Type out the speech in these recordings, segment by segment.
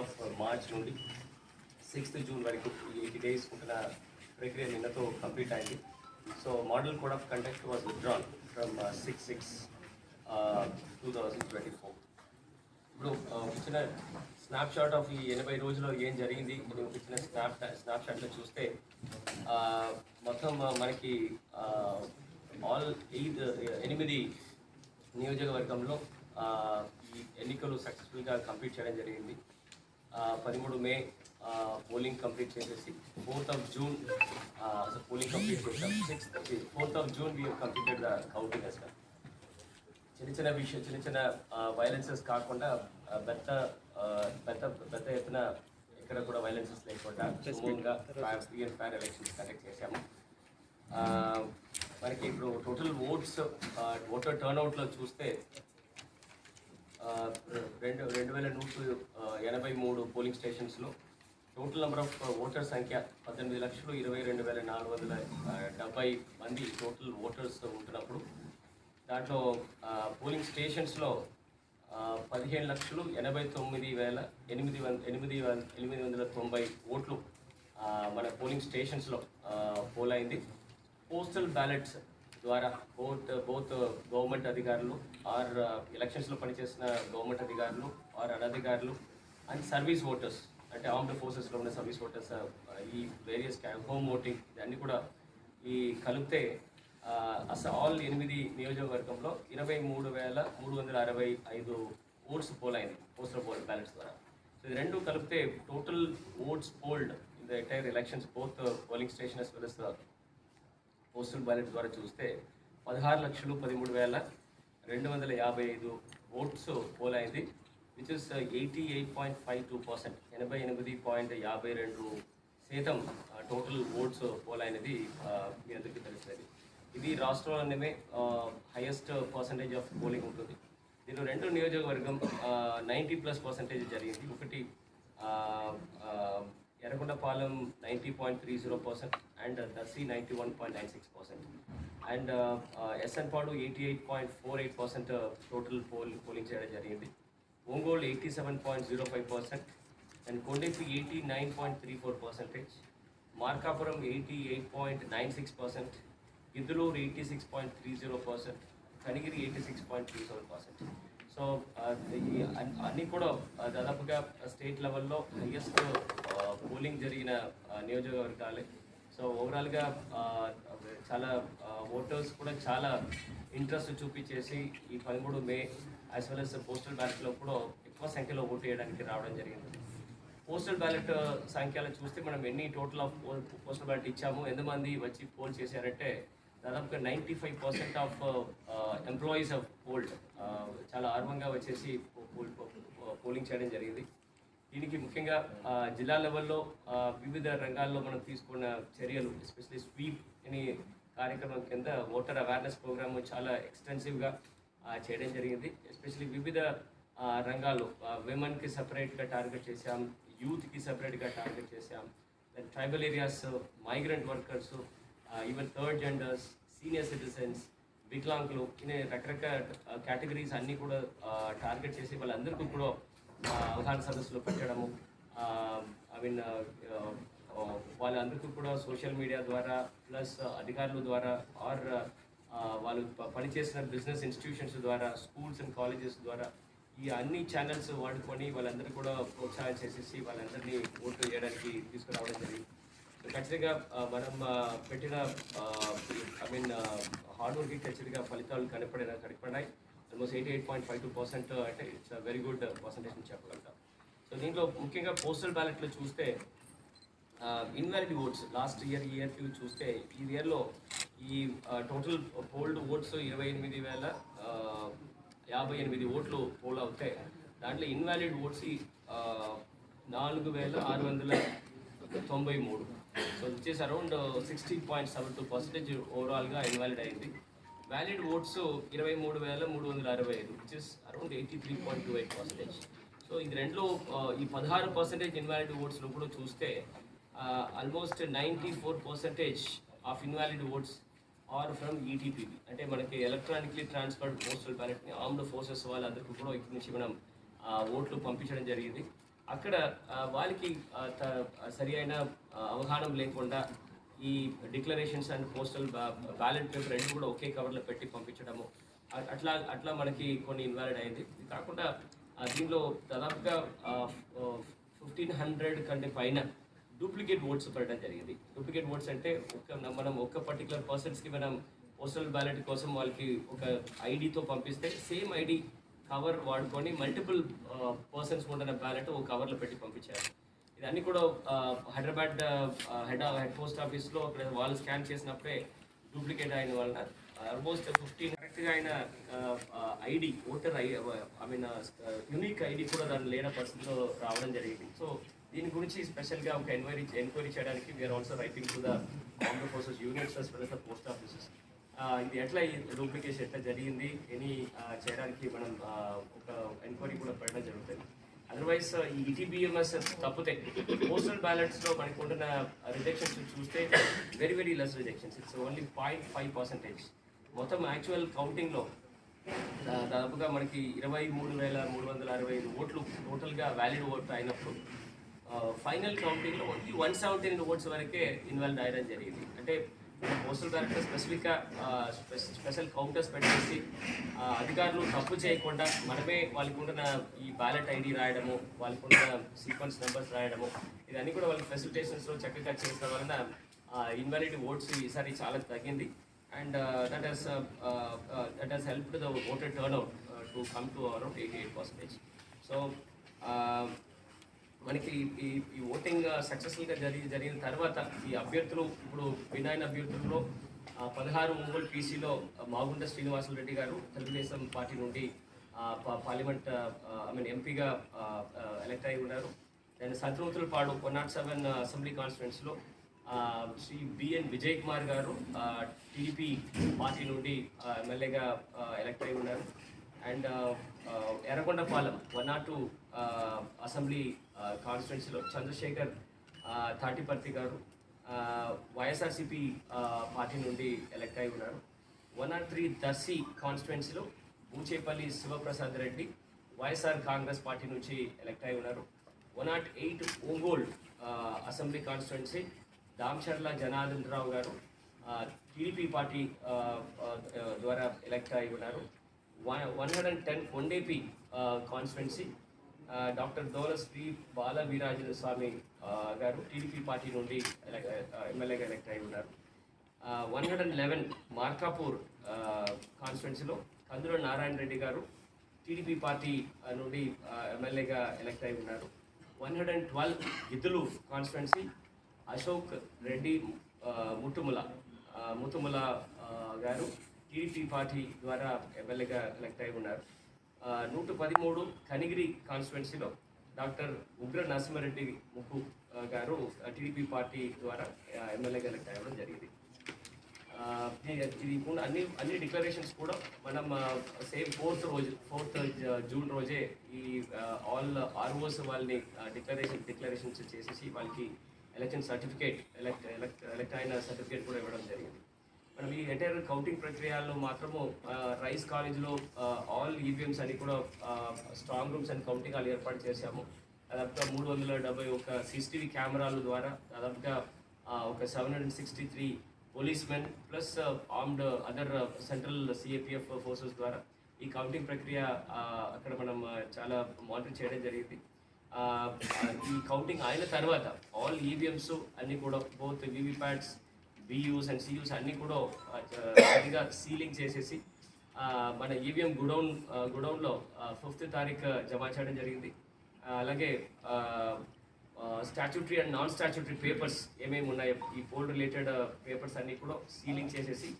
Of March uh, నుండి sixth June వరకు eighty days ఉంటున్న ప్రక్రియ నిన్నతో కంప్లీట్ అయింది. So model code of conduct was withdrawn from six six two thousand twenty four ఇప్పుడు వచ్చిన స్నాప్షాట్ స్నాప్ షాట్ ఆఫ్ ఈ ఎనభై రోజుల్లో ఏం జరిగింది? ఇప్పుడు ఒక స్నాప్ స్నాప్ షాట్లో చూస్తే uh, మొత్తం uh, మనకి ఆల్ ఎయిట్ ఎనిమిది నియోజకవర్గంలో ఈ ఎన్నికలు సక్సెస్ఫుల్గా కంప్లీట్ చేయడం జరిగింది. పదమూడు మే పోలింగ్ కంప్లీట్ చేసేసి fourth of June polling complete చేసాం sixth fourth of June we completed the counting as చిన్న చిన్న విషయం చిన్న చిన్న వైలెన్సెస్ కాకుండా పెద్ద పెద్ద పెద్ద ఎత్తున ఎక్కడ కూడా వైలెన్సెస్ లేకుండా సుమూలంగా free and fair elections conduct చేశాము. మనకి ఇప్పుడు టోటల్ ఓట్స్ ఓటర్ టర్న్అవుట్లో చూస్తే రెండు రెండు వేల నూట ఎనభై మూడు పోలింగ్ స్టేషన్స్లో టోటల్ నెంబర్ ఆఫ్ ఓటర్ సంఖ్య పద్దెనిమిది లక్షలు ఇరవై రెండు వేల నాలుగు వందల డెబ్బై మంది టోటల్ ఓటర్స్ ఉంటున్నప్పుడు దాంట్లో పోలింగ్ స్టేషన్స్లో పదిహేను లక్షలు ఎనభై తొమ్మిది వేల ఎనిమిది వంద ఎనిమిది వంద ఎనిమిది వందల తొంభై ఓట్లు మన పోలింగ్ స్టేషన్స్లో పోల్ అయింది పోస్టల్ బ్యాలెట్స్ ద్వారా బోత్ బోత్ గవర్నమెంట్ అధికారులు ఆర్ ఎలక్షన్స్లో పనిచేసిన గవర్నమెంట్ అధికారులు ఆర్ అనధికారులు అండ్ సర్వీస్ ఓటర్స్ అంటే ఆర్మ్డ్ ఫోర్సెస్లో ఉన్న సర్వీస్ ఓటర్స్ ఈ వేరియస్ హోమ్ ఓటింగ్ ఇవన్నీ కూడా ఈ కలిపితే ఆ, అసలు ఆల్ ఎనిమిది నియోజకవర్గంలో ఇరవై మూడు వేల మూడు వందల అరవై ఐదు ఓట్స్ పోల్ అయింది పోస్టల్ పోల్ బ్యాలెట్స్ ద్వారా. సో ఇది రెండు కలిపితే total votes polled in the entire elections both polling station as well as postal ballot ద్వారా చూస్తే పదహారు లక్షలు పదమూడు వేల రెండు వందల యాభై ఐదు ఓట్స్ పోల్ అయింది which is eighty eight point five two percent ఎనభై ఎనిమిది పాయింట్ యాభై రెండు శాతం టోటల్ ఓట్స్ పోల్ అయినది మీ అందరికీ తెలిసినది ఇది రాష్ట్రంలోనే హైయెస్ట్ పర్సంటేజ్ ఆఫ్ పోలింగ్ ఉంటుంది. దీనిలో రెండు నియోజకవర్గం నైంటీ ప్లస్ పర్సంటేజ్ జరిగింది. ఒకటి uh, uh, Yerragondapalem ninety point three zero percent and Darsi ninety one point nine six percent. And SN Padu eighty eight point four eight percent total poll polling చేయడం జరిగింది. Ongole eighty seven point zero five percent and Kondepi eighty nine point three four percentage. Markapuram eighty eight point nine six percent. Giddalur eighty six point three zero percent. Kanigiri eighty six point three seven percent. So అన్నీ కూడా దాదాపుగా state లెవెల్లో highest polling జరిగిన నియోజకవర్గాలే. So ఓవరాల్గా చాలా voters కూడా చాలా interest చూపించేసి ఈ పదమూడు May as well as postal బ్యాలెట్లో కూడా ఎక్కువ సంఖ్యలో ఓటు వేయడానికి రావడం జరిగింది. పోస్టల్ బ్యాలెట్ సంఖ్యలో చూస్తే మనం ఎన్ని టోటల్ ఆఫ్ పోస్టల్ బ్యాలెట్ ఇచ్చాము ఎంతమంది వచ్చి పోల్ చేశారంటే దాదాపుగా ninety five percent of employees of polled చాలా ఆర్వంగా వచ్చేసి పోల్ పోలింగ్ చేయడం జరిగింది. దీనికి ముఖ్యంగా జిల్లా లెవెల్లో వివిధ రంగాల్లో మనం తీసుకున్న చర్యలు ఎస్పెషల్లీ స్వీప్ అనే కార్యక్రమం కింద ఓటర్ అవేర్నెస్ ప్రోగ్రామ్ చాలా ఎక్స్టెన్సివ్గా చేయడం జరిగింది. ఎస్పెషల్లీ వివిధ రంగాల్లో విమెన్కి సపరేట్గా టార్గెట్ చేశాం యూత్కి సపరేట్గా టార్గెట్ చేశాం tribal areas migrant workers even third genders senior citizens వికలాంగులు ఇనే రకరకాల కేటగిరీస్ అన్నీ కూడా టార్గెట్ చేసి వాళ్ళందరికీ కూడా అవగాహన సదస్సులు పెట్టడము ఐ మీన్ వాళ్ళందరికీ కూడా సోషల్ మీడియా ద్వారా ప్లస్ అధికారుల ద్వారా ఆర్ వాళ్ళు పనిచేసిన బిజినెస్ ఇన్స్టిట్యూషన్స్ ద్వారా స్కూల్స్ అండ్ కాలేజెస్ ద్వారా ఈ అన్ని ఛానల్స్ వాడుకొని వాళ్ళందరూ కూడా ప్రోత్సాహం చేసేసి వాళ్ళందరినీ ఓటు వేయడానికి తీసుకురావడం జరిగింది. ఖచ్చితంగా మనం పెట్టిన ఐ మీన్ హార్డ్ వర్క్కి ఖచ్చితంగా ఫలితాలు కనపడిన కనపడినాయి. Almost eighty eight point five two percent అంటే ఇట్స్ వెరీ గుడ్ పర్సంటేజ్ అని చెప్పగలుగుతాం. సో దీంట్లో ముఖ్యంగా పోస్టల్ బ్యాలెట్లో చూస్తే invalid votes last year year few చూస్తే ఈ ఇయర్లో ఈ టోటల్ పోల్డ్ ఓట్స్ ఇరవై ఎనిమిది వేల uh, యాభై ఎనిమిది ఓట్లు పోల్ అవుతాయి. దాంట్లో ఇన్వాలిడ్ ఓట్స్ uh, నాలుగు వేల ఆరు వందల తొంభై మూడు. సో వచ్చేసి around sixteen point seven two percentage ఓవరాల్గా ఇన్వాలిడ్ అయింది. వ్యాలిడ్ ఓట్స్ ఇరవై మూడు వేల మూడు వందల అరవై ఐదు which is around eighty three point two eight percentage so ఇది రెండులో ఈ పదహారు పర్సెంటేజ్ ఇన్వాలిడ్ ఓట్స్లో కూడా చూస్తే almost ninety four percentage of invalid votes are from ETPB అంటే మనకి ఎలక్ట్రానిక్లీ ట్రాన్స్ఫర్డ్ పోస్టల్ బ్యాలెట్ని ఆర్మ్డ్ ఫోర్సెస్ వాళ్ళందరికీ కూడా ఇక్కడి నుంచి మనం ఓట్లు పంపించడం జరిగింది. అక్కడ వాళ్ళకి త- సరి అయిన అవగాహన లేకుండా ఈ declarations and postal ballot paper రెండు కూడా ఒకే కవర్లో పెట్టి పంపించడము. అట్లా అట్లా మనకి కొన్ని ఇన్వాలిడ్ అయింది. ఇది కాకుండా దీనిలో దాదాపుగా ఫిఫ్టీన్ హండ్రెడ్ కంటే పైన డూప్లికేట్ ఓట్స్ పెట్టడం జరిగింది. డూప్లికేట్ ఓట్స్ అంటే ఒక మనం ఒక పర్టికులర్ పర్సన్స్కి మనం పోస్టల్ బ్యాలెట్ కోసం వాళ్ళకి ఒక ఐడితో పంపిస్తే సేమ్ ఐడి కవర్ వాడుకొని మల్టిపుల్ పర్సన్స్ ఉంటున్న బ్యాలెట్ ఒక కవర్లో పెట్టి పంపించారు. ఇదన్నీ కూడా హైదరాబాద్ హెడ్ హెడ్ పోస్ట్ ఆఫీస్లో అక్కడ వాళ్ళు స్కాన్ చేసినప్పుడే డూప్లికేట్ అయిన వలన ఆల్మోస్ట్ ఫిఫ్టీన్ కరెక్ట్గా ఆయన ID voter I I mean unique ID కూడా దాని లేని పరిస్థితిలో రావడం జరిగింది. సో దీని గురించి స్పెషల్గా ఒక ఎంక్వైరీ ఎంక్వైరీ చేయడానికి we are also writing to the army forces units as well the post offices ఇది ఎట్లా ఈ డూప్లికేషన్ ఎట్లా జరిగింది ఎనీ చేయడానికి మనం ఒక ఎంక్వైరీ కూడా పెట్టడం జరుగుతుంది. అదర్వైజ్ ఈ ఈటీబీఎంఎస్ తప్పితే పోస్టల్ బ్యాలెట్స్లో మనకు ఉంటున్న రిజెక్షన్స్ చూస్తే very very less rejections it's only point five percentage మొత్తం యాక్చువల్ కౌంటింగ్లో దా- దాదాపుగా మనకి ఇరవై మూడు వేల మూడు వందల అరవై ఐదు ఓట్లు టోటల్గా వ్యాలిడ్ ఓట్ అయినప్పుడు ఫైనల్ కౌంటింగ్లో ఓన్లీ వన్ సెవెంటీన్ ఓట్స్ వరకే ఇన్వాల్వ్ అయ్యడం జరిగింది. అంటే పోస్టల్ డైరెక్టర్ స్పెసిఫిక్గా స్పెషల్ కౌంటర్స్ పెట్టేసి అధికారులు తప్పు చేయకుండా మనమే వాళ్ళకి ఉంటున్న ఈ బ్యాలెట్ ఐడి రాయడము వాళ్ళకి ఉన్న సీక్వెన్స్ నెంబర్స్ రాయడము ఇదన్నీ కూడా వాళ్ళకి ఫెసిలిటేషన్స్లో చక్కగా చేసిన వలన ఇన్వాలిడ్ ఓట్స్ ఈసారి చాలా తగ్గింది. And that has that has help the voter turnout to come to around eighty eight percentage so మనకి ఈ ఈ ఓటింగ్ సక్సెస్ఫుల్గా జరిగి జరిగిన తర్వాత ఈ అభ్యర్థులు ఇప్పుడు వినాయన అభ్యర్థుల్లో పదహారు ఒంగోలు పీసీలో మాగుంట శ్రీనివాసులు రెడ్డి గారు తెలుగుదేశం పార్టీ నుండి పార్లమెంట్ ఐ మీన్ ఎంపీగా ఎలక్ట్ అయి ఉన్నారు. And Santhanuthalapadu one not seven assembly కాన్స్టిట్యున్సీలో శ్రీ బిఎన్ విజయ్ కుమార్ గారు టీడీపీ పార్టీ నుండి ఎమ్మెల్యేగా ఎలక్ట్ అయి ఉన్నారు. And Yerragondapalem one not two assembly కాన్స్టిట్యున్సీలో Chandrasekhar Thatiparthi Tatiparthi garu YSRCP YSRCP party నుండి ఎలక్ట్ అయి ఉన్నారు. వన్ నాట్ త్రీ దర్శి కాన్స్టిట్యున్సీలో బూచేపల్లి శివప్రసాద్ రెడ్డి వైఎస్ఆర్ కాంగ్రెస్ పార్టీ నుంచి ఎలక్ట్ అయి ఉన్నారు. One not eight Ongole assembly constituency Damacharla Janardhan Rao garu TDP party ద్వారా elect అయి ఉన్నారు. One one hundred and ten Kondepi constituency doctor Dola Sri Bala Veerajula Swamy garu TDP party నుండి ఎమ్మెల్యేగా elect అయి ఉన్నారు. One hundred and eleven Markapur కాన్స్టిట్యున్సీలో కందుల నారాయణ రెడ్డి గారు TDP party నుండి ఎమ్మెల్యేగా ఎలక్ట్ అయి ఉన్నారు. One hundred and twelve Giddalur constituency Ashok Reddy Muthumula Muthumula గారు టీడీపీ పార్టీ ద్వారా ఎమ్మెల్యేగా ఎలక్ట్ అయి ఉన్నారు. నూట పదిమూడు కనిగిరి కాన్స్టిట్యున్సీలో డాక్టర్ ఉగ్ర నరసింహారెడ్డి ముక్కు గారు టీడీపీ పార్టీ ద్వారా ఎమ్మెల్యే ఎమ్మెల్యేగా ఎలక్ట్ అవ్వడం జరిగింది ఇది ఇది కూడా అన్ని అన్ని డిక్లరేషన్స్ కూడా మనం సేమ్ ఫోర్త్ రోజు ఫోర్త్ జూన్ రోజే ఈ ఆల్ ఆర్ఓస్ వాళ్ళని డిక్లరేషన్ డిక్లరేషన్స్ చేసేసి వాళ్ళకి election certificate elect elect elect అయిన సర్టిఫికేట్ కూడా ఇవ్వడం జరిగింది. మనం ఈ ఎంటైర్ కౌంటింగ్ ప్రక్రియలో మాత్రము రైస్ కాలేజ్లో ఆల్ ఈవీఎంస్ అని కూడా strong rooms and counting hall ఏర్పాటు చేశాము. దాదాపుగా మూడు వందల డెబ్బై ఒక సీసీటీవీ కెమెరాల ద్వారా దాదాపుగా ఒక seven hundred sixty three police men plus armed other central CAPF forces ద్వారా ఈ కౌంటింగ్ ప్రక్రియ అక్కడ మనం చాలా మానిటర్ చేయడం జరిగింది. ఈ కౌంటింగ్ అయిన తర్వాత ఆల్ ఈవీఎంస్ అన్ని కూడా both VVPATs BUs and CUs అన్నీ కూడా సరిగా సీలింగ్ చేసేసి మన ఈవీఎం గుడౌన్ గుడౌన్లో ఫిఫ్త్ తారీఖు జమా చేయడం జరిగింది. అలాగే statutory and non statutory papers ఏమేమి ఉన్నాయో ఈ పోల్ రిలేటెడ్ పేపర్స్ అన్నీ కూడా సీలింగ్ చేసేసి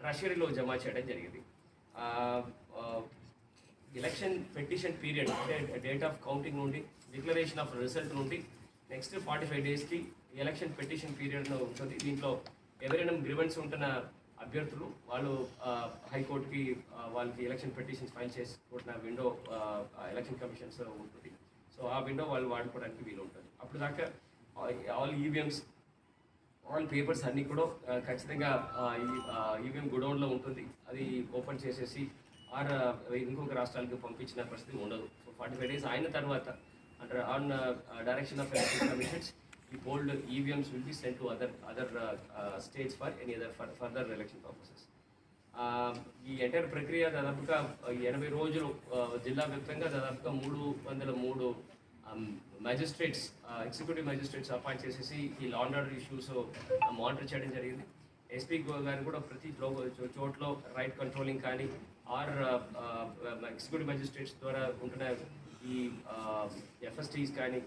ట్రెషరీలో జమ చేయడం జరిగింది. ఎలక్షన్ పెటిషన్ పీరియడ్ అంటే డేట్ ఆఫ్ కౌంటింగ్ నుండి డిక్లరేషన్ ఆఫ్ రిజల్ట్ నుండి నెక్స్ట్ ఫార్టీ ఫైవ్ డేస్కి ఎలక్షన్ పెటిషన్ పీరియడ్ ఉంటుంది. దీంట్లో ఎవరైనా గ్రివెన్స్ ఉంటున్న అభ్యర్థులు వాళ్ళు హైకోర్టుకి వాళ్ళకి ఎలక్షన్ పెటిషన్స్ ఫైల్ చేసుకుంటున్న విండో ఎలక్షన్ కమిషన్స్ ఉంటుంది. సో ఆ విండో వాళ్ళు వాడుకోవడానికి వీలు ఉంటుంది అప్పుడు దాకా ఆల్ ఈవీఎంస్ ఆల్ పేపర్స్ అన్నీ కూడా ఖచ్చితంగా ఈవీఎం గుడౌన్లో ఉంటుంది. అది ఓపెన్ చేసేసి ఆర్ ఇంకొక రాష్ట్రాలకు పంపించిన పరిస్థితి ఉండదు. సో ఫార్టీ ఫైవ్ డేస్ అయిన తర్వాత అంటే on direction of election commissions ఈ old EVMs will be send to other other states for any other for further election purposes ఈ ఎంటైర్ ప్రక్రియ దాదాపుగా uh, ఎనభై రోజులు uh, జిల్లా వ్యాప్తంగా దాదాపుగా మూడు వందల మూడు మ్యాజిస్ట్రేట్స్ ఎగ్జిక్యూటివ్ మ్యాజిస్ట్రేట్స్ అపాయింట్ చేసేసి ఈ law and order issues monitor చేయడం జరిగింది. ఎస్పీ గారు కూడా ప్రతి చోట్లో చోట్ల రైట్ కంట్రోలింగ్ కానీ ఆర్ ఎగ్జిక్యూటివ్ మ్యాజిస్ట్రేట్స్ ద్వారా ఉంటున్న ఈ uh, ఎఫ్ఎస్టీస్ కానీ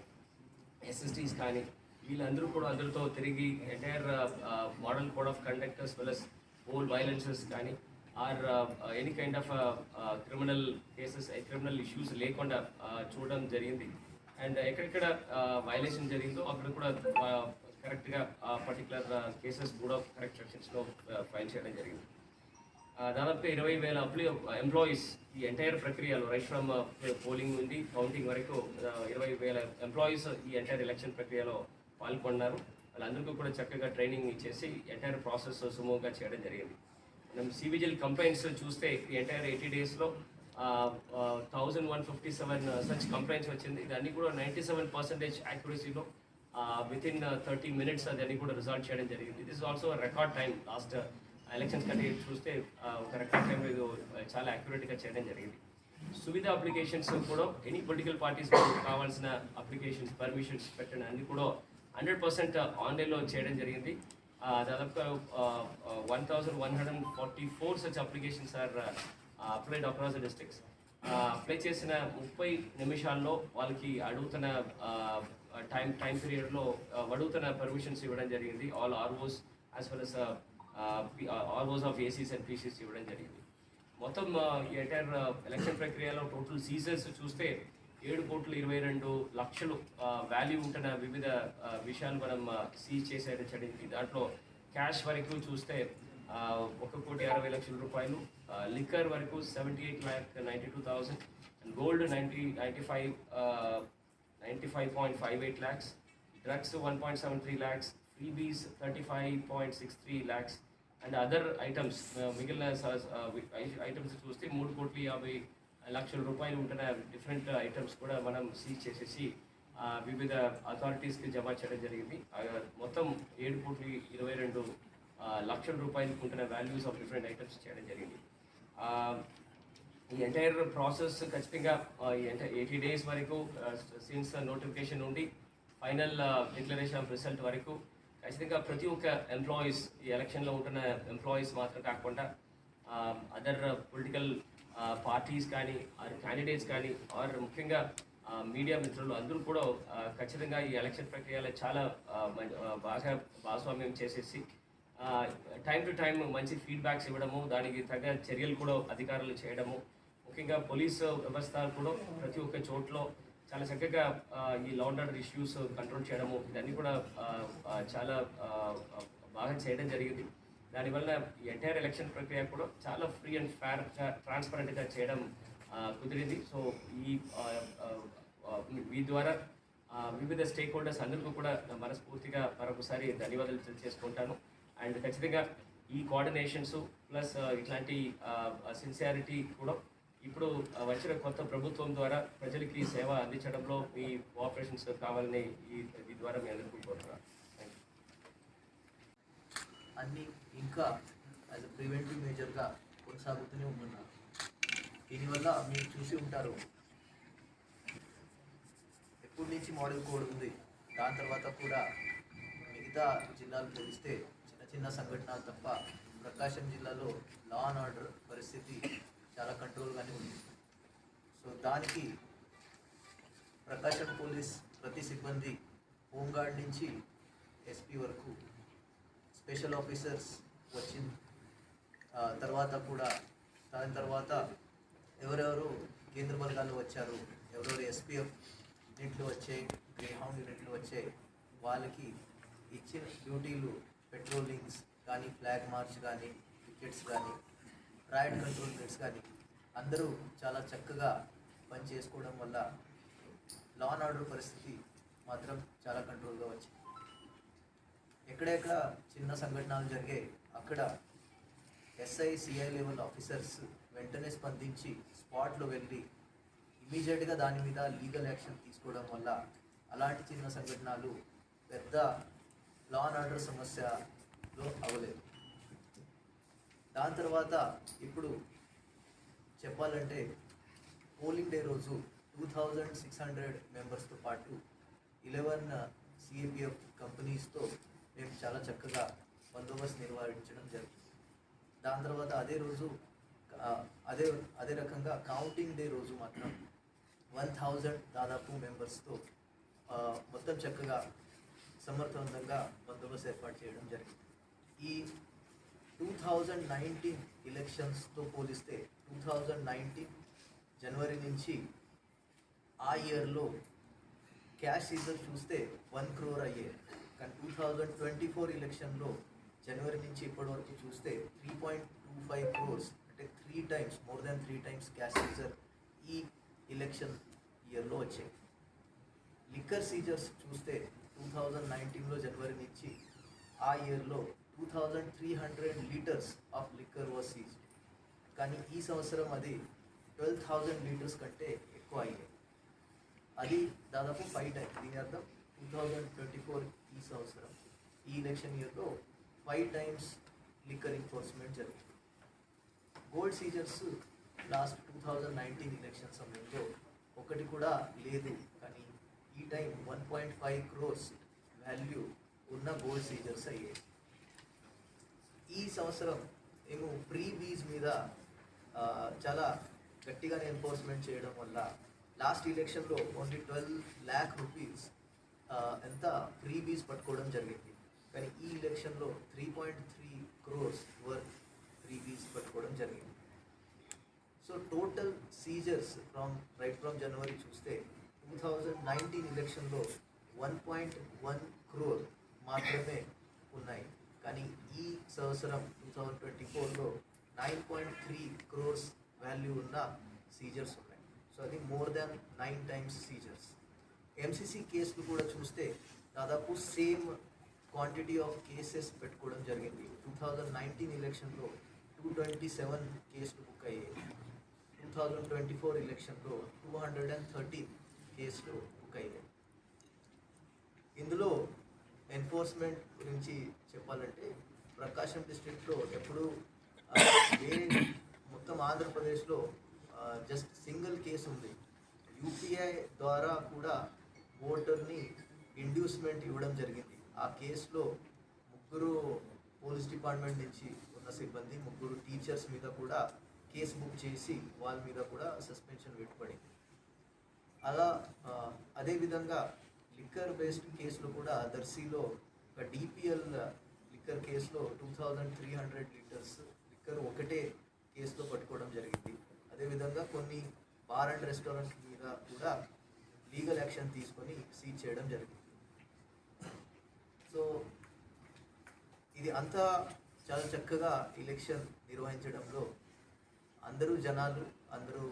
ఎస్ఎస్టీస్ కానీ వీళ్ళందరూ కూడా అందరితో తిరిగి entire model code of conduct as well as whole violences కానీ or any kind of criminal cases criminal issues లేకుండా uh, చూడడం జరిగింది. అండ్ ఎక్కడెక్కడ uh, వైలేషన్ జరిగిందో అక్కడ కూడా కరెక్ట్గా పర్టికులర్ కేసెస్ కూడా కరెక్ట్ సెక్షన్స్లో ఫైల్ చేయడం జరిగింది. Uh, దాదాపు ఇరవై వేల అప్లీ ఎంప్లాయీస్ ఈ ఎంటైర్ ప్రక్రియలో రైట్ ఫ్రమ్ పోలింగ్ నుండి కౌంటింగ్ వరకు ఇరవై వేల ఎంప్లాయీస్ ఈ ఎంటైర్ ఎలక్షన్ ప్రక్రియలో పాల్గొన్నారు. వాళ్ళందరికీ కూడా చక్కగా ట్రైనింగ్ ఇచ్చేసి ఎంటైర్ ప్రాసెస్ సుమోగా చేయడం జరిగింది. మనం సివిజిల్ కంప్లైంట్స్ చూస్తే ఎంటైర్ ఎయిటీ డేస్లో thousand one fifty seven such complaints వచ్చింది. దాన్ని కూడా నైంటీ సెవెన్ పర్సెంటేజ్ యాక్యురసీలో విత్ ఇన్ థర్టీ మినిట్స్ అది కూడా రిజాల్వ్ చేయడం జరిగింది. This also record time last elections కంటే చూస్తే ఒక రికార్డ్ టైం ఇది చాలా యాక్యురేట్గా చేయడం జరిగింది. సువిధ అప్లికేషన్స్ కూడా ఎనీ పొలిటికల్ పార్టీస్ కావాల్సిన అప్లికేషన్స్ పర్మిషన్స్ పెట్టడానికి కూడా హండ్రెడ్ పర్సెంట్ ఆన్లైన్లో చేయడం జరిగింది. దాదాపుగా one thousand one hundred forty four such applications are applied across the districts apply చేసిన ముప్పై నిమిషాల్లో వాళ్ళకి అడుగుతున్న టైం టైం పీరియడ్లో అడుగుతున్న పర్మిషన్స్ ఇవ్వడం జరిగింది. All ROs as well as ROs of ACs and PCs ఇవ్వడం జరిగింది. మొత్తం ఎంటైర్ ఎలక్షన్ ప్రక్రియలో టోటల్ సీజన్స్ చూస్తే ఏడు కోట్లు ఇరవై రెండు లక్షలు వాల్యూ ఉంటున్న వివిధ విషయాలు మనం సీజ్ చేసేయడం చడింది దాంట్లో క్యాష్ వరకు చూస్తే ఒక కోటి అరవై లక్షల రూపాయలు లిక్కర్ వరకు seventy eight lakh ninety two thousand and gold ninety ninety five ninety five point five eight lakhs drugs one point seven three lakhs freebies thirty five point six three lakhs and other items మిగిలిన items చూస్తే మూడు కోట్ల యాభై లక్షల రూపాయలు ఉంటున్న different items కూడా మనం సీజ్ చేసేసి వివిధ అథారిటీస్కి జమ చేయడం జరిగింది. మొత్తం ఏడు కోట్ల ఇరవై రెండు లక్షల రూపాయలు ఉంటున్న వాల్యూస్ ఆఫ్ డిఫరెంట్ ఐటమ్స్ చేయడం జరిగింది. ఈ ఎంటైర్ ప్రాసెస్ ఖచ్చితంగా ఈ ఎంటైర్ ఎయిటీ డేస్ వరకు సిన్స్ నోటిఫికేషన్ నుండి ఫైనల్ డిక్లరేషన్ ఆఫ్ రిజల్ట్ వరకు ఖచ్చితంగా ప్రతి ఒక్క ఎంప్లాయీస్ ఈ ఎలక్షన్లో ఉంటున్న ఎంప్లాయీస్ మాత్రం కాకుండా అదర్ పొలిటికల్ పార్టీస్ కానీ ఆర్ క్యాండిడేట్స్ కానీ ఆర్ ముఖ్యంగా మీడియా మిత్రులు అందరూ కూడా ఖచ్చితంగా ఈ ఎలక్షన్ ప్రక్రియలో చాలా బాగా భాగస్వామ్యం చేసేసి టైం టు టైం మంచి ఫీడ్బ్యాక్స్ ఇవ్వడము దానికి తగ్గ చర్యలు కూడా అధికారులు చేయడము ముఖ్యంగా పోలీసు వ్యవస్థ కూడా ప్రతి ఒక్క చోట్లో చాలా చక్కగా ఈ లాండర్ ఇష్యూస్ కంట్రోల్ చేయడము ఇవన్నీ కూడా చాలా బాగా చేయడం జరిగింది. దానివల్ల ఈ ఎంటైర్ ఎలక్షన్ ప్రక్రియ కూడా చాలా ఫ్రీ అండ్ ఫేర్ ట్రాన్స్పరెంట్గా చేయడం కుదిరింది. సో ఈ వీ మీ ద్వారా వివిధ స్టేక్ హోల్డర్స్ అందరికీ కూడా మనస్ఫూర్తిగా మరొకసారి ధన్యవాదాలు తెలియజేసుకుంటాను. అండ్ ఖచ్చితంగా ఈ కోఆర్డినేషన్స్ ప్లస్ ఇట్లాంటి సిన్సియారిటీ కూడా ఇప్పుడు వచ్చిన కొత్త ప్రభుత్వం ద్వారా ప్రజలకి సేవ అందించడంలో మీ కోఆపరేషన్స్ కావాలని ఈ ద్వారా మీ అందరికీ కోరుతున్నాను. థ్యాంక్ యూ అన్నీ ఇంకా యాజ్ అ ప్రివెంటివ్ మేజర్గా కొనసాగుతూనే ఉంటున్నారు దీనివల్ల మీరు చూసి ఉంటారు. ఎప్పటి నుంచి మోడల్ కోడ్ ఉంది దాని తర్వాత కూడా మిగతా జిల్లాలు తెలిస్తే చిన్న చిన్న సంఘటనలు తప్ప ప్రకాశం జిల్లాలో లా అండ్ ఆర్డర్ పరిస్థితి చాలా కంట్రోల్గానే ఉంది. సో దానికి ప్రకాశం పోలీస్ ప్రతి సిబ్బంది హోంగార్డ్ నుంచి ఎస్పీ వరకు స్పెషల్ ఆఫీసర్స్ వచ్చింది తర్వాత కూడా దాని తర్వాత ఎవరెవరు కేంద్ర బలగాలు వచ్చారు ఎవరెవరు ఎస్పీఎఫ్ యూనిట్లు వచ్చాయి గ్రేహౌండ్ యూనిట్లు వచ్చాయి వాళ్ళకి ఇచ్చిన డ్యూటీలు పెట్రోలింగ్స్ కానీ ఫ్లాగ్ మార్చ్ కానీ వికెట్స్ కానీ రైడ్ కంట్రోల్ కిట్స్ కానీ అందరూ చాలా చక్కగా పని చేసుకోవడం వల్ల లా అండ్ ఆర్డర్ పరిస్థితి మాత్రం చాలా కంట్రోల్గా వచ్చింది. ఎక్కడెక్కడ చిన్న సంఘటనలు జరిగాయి అక్కడ ఎస్ఐ సిఐ లెవెల్ ఆఫీసర్స్ వెంటనే స్పందించి స్పాట్లో వెళ్ళి ఇమీడియట్గా దాని మీద లీగల్ యాక్షన్ తీసుకోవడం వల్ల అలాంటి చిన్న సంఘటనలు పెద్ద లా అండ్ ఆర్డర్ సమస్యలో అవ్వలేదు. దాని తర్వాత ఇప్పుడు చెప్పాలంటే పోలింగ్ డే రోజు టూ థౌజండ్ సిక్స్ హండ్రెడ్ మెంబర్స్తో పాటు ఇలెవెన్ సిఏపిఎఫ్ కంపెనీస్తో మేము చాలా చక్కగా బందోబస్తు నిర్వహించడం జరిగింది. దాని తర్వాత అదే రోజు అదే అదే రకంగా కౌంటింగ్ డే రోజు మాత్రం వన్ థౌజండ్ దాదాపు మెంబర్స్తో మొత్తం చక్కగా సమర్థవంతంగా బందోబస్తు ఏర్పాటు చేయడం జరిగింది. ఈ టూ థౌజండ్ నైన్టీన్ ఎలక్షన్స్తో పోలిస్తే టూ థౌజండ్ నైన్టీన్ జనవరి నుంచి ఆ ఇయర్లో క్యాష్ సీజన్ చూస్తే వన్ క్రోర్ అయ్యే కానీ టూ థౌజండ్ ట్వంటీ ఫోర్ ఎలక్షన్లో జనవరి నుంచి ఇప్పటి వరకు చూస్తే three point two five crores అంటే three times more than three times cash seizure ఈ ఎలక్షన్ ఇయర్లో వచ్చాయి. లిక్కర్ సీజర్స్ చూస్తే టూ థౌజండ్ నైన్టీన్లో జనవరి నుంచి ఆ ఇయర్లో two thousand three hundred liters of liquor was seize కానీ ఈ సంవత్సరం అది ట్వెల్వ్ థౌజండ్ లీటర్స్ కంటే ఎక్కువ అయ్యాయి. అది దాదాపు ఫైవ్ టైమ్స్ దీని అర్థం టూ థౌజండ్ ట్వంటీ ఫోర్ ఈ సంవత్సరం. ఈ ఎలక్షన్ ఇయర్లో ఫైవ్ టైమ్స్ లిక్కర్ ఎన్ఫోర్స్మెంట్ జరిగింది. Gold seizures last two thousand nineteen election సమయంలో ఒకటి కూడా లేదు. కానీ ఈ time one point five crores value ఉన్న గోల్డ్ సీజర్స్ అయ్యాయి. ఈ సంవత్సరం మేము ఫ్రీ బీజ్ మీద చాలా గట్టిగానే ఎన్ఫోర్స్మెంట్ చేయడం వల్ల లాస్ట్ ఎలక్షన్లో ఓన్లీ ట్వెల్వ్ ల్యాక్ రూపీస్ ఎంత ఫ్రీ బీస్ పట్టుకోవడం జరిగింది. కానీ ఈ ఎలక్షన్లో three point three crores worth freebies పట్టుకోవడం జరిగింది. So total seizures from right from జనవరి చూస్తే టూ థౌజండ్ నైన్టీన్ ఎలక్షన్లో వన్ పాయింట్ వన్ క్రోర్ మాత్రమే ఉన్నాయి. కానీ ఈ సంవత్సరం టూ థౌజండ్ ట్వంటీ ఫోర్లో nine point three crores value ఉన్న సీజర్స్ ఉన్నాయి. సో అది more than nine times seizures MCC కేసులు కూడా చూస్తే దాదాపు సేమ్ క్వాంటిటీ ఆఫ్ కేసెస్ పెట్టుకోవడం జరిగింది. టూ థౌజండ్ నైన్టీన్ ఎలక్షన్లో టూ ట్వంటీ సెవెన్ కేసులు బుక్ అయ్యాయి. టూ థౌజండ్ ట్వంటీ ఫోర్ ఎలక్షన్లో టూ హండ్రెడ్ అండ్ థర్టీన్ కేసులు బుక్ అయ్యాయి. ఇందులో ఎన్ఫోర్స్మెంట్ గురించి చెప్పాలంటే ప్రకాశం డిస్ట్రిక్ట్లో ఎప్పుడు ఏ మొత్తం ఆంధ్రప్రదేశ్లో జస్ట్ సింగిల్ కేసు ఉంది యూపీఐ ద్వారా కూడా ఓటర్ని ఇండ్యూస్మెంట్ ఇవ్వడం జరిగింది. ఆ కేసులో ముగ్గురు పోలీస్ డిపార్ట్మెంట్ నుంచి ఉన్న సిబ్బంది ముగ్గురు టీచర్స్ మీద కూడా కేసు బుక్ చేసి వాళ్ళ మీద కూడా సస్పెన్షన్ పెట్టుబడింది. అలా అదేవిధంగా లిక్కర్ బేస్డ్ కేసులో కూడా దర్శీలో ఒక డిపిఎల్ లిక్కర్ కేసులో two thousand three hundred liters liquor ఒకటే కేసులో పట్టుకోవడం జరిగింది. అదేవిధంగా కొన్ని బార్ అండ్ రెస్టారెంట్ మీద కూడా లీగల్ యాక్షన్ తీసుకొని సీజ్ చేయడం జరిగింది. సో ఇది అంతా చాలా చక్కగా ఎలక్షన్ నిర్వహించడంలో అందరూ జనాలు అందరూ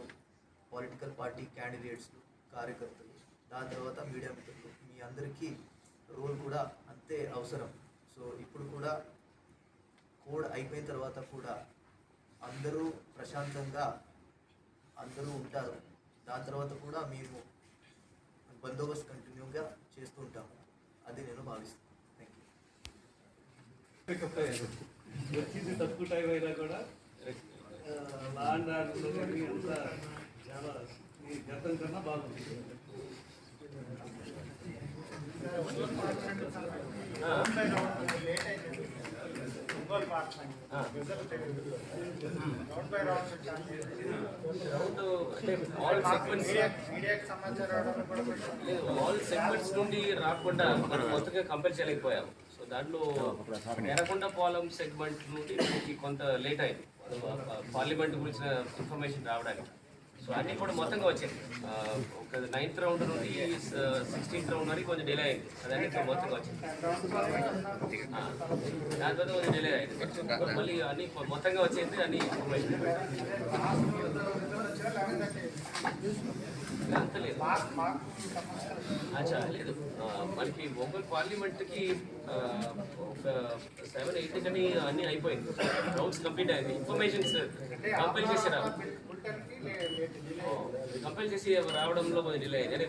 పొలిటికల్ పార్టీ క్యాండిడేట్స్లు కార్యకర్తలు దాని తర్వాత మీడియా మిత్రులు మీ అందరికీ రోల్ కూడా అంతే అవసరం. సో ఇప్పుడు కూడా కోడ్ అయిపోయిన తర్వాత కూడా అందరూ ప్రశాంతంగా అందరూ ఉంటారు. దాని తర్వాత కూడా మేము బందోబస్తు కంటిన్యూగా చేస్తూ ఉంటాము అది నేను భావిస్తాను థ్యాంక్ యూ వచ్చింది తక్కువ టైం అయినా కూడా లాండ్ ఆర్డర్లో కానీ అంతా చాలా మీ గతం కన్నా బాగుంది. రౌండ్ ఆల్ సెగ్మెంట్స్ నుండి రాకుండా మనం మొత్తగా కంపేర్ చేయలేకపోయాం. సో దాంట్లో ఎర్రకొండ పాలెం సెగ్మెంట్ నుండి మనకి కొంత లేట్ అయింది. పార్లమెంట్ గురించిన ఇన్ఫర్మేషన్ రావడానికి. సో అన్నీ కూడా మొత్తంగా వచ్చాయి. ఒక నైన్త్ రౌండ్ నుండి సిక్స్టీన్త్ రౌండ్ వరకు కొంచెం డిలే అయింది. అదన్నీ ఇప్పుడు మొత్తంగా వచ్చింది దాని తర్వాత కొంచెం డిలే అయింది. మళ్ళీ అన్ని మొత్తంగా వచ్చేది అన్ని ఇన్ఫర్మేషన్ అంత లేదు. అచ్చా లేదు. మనకి ఒంగోలు పార్లమెంట్కి ఒక సెవెన్ ఎయిట్ కానీ అన్నీ అయిపోయింది రౌండ్స్ కంప్లీట్ అయింది ఇన్ఫర్మేషన్స్ కంపెల్ చేసి రావు చేసి రావడంలో కొంచెం డిలే అయింది. అంటే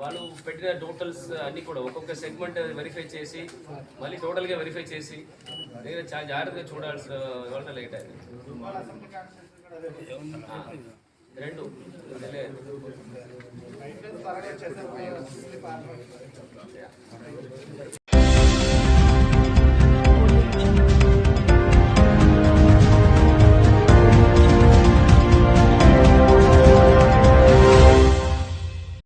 వాళ్ళు పెట్టిన టోటల్స్ అన్నీ కూడా ఒక్కొక్క సెగ్మెంట్ వెరిఫై చేసి మళ్ళీ టోటల్గా వెరిఫై చేసి నేను చాలా జాగ్రత్తగా చూడాల్సిన వల్ల లేట్ అయింది రెండు డిలే అయింది.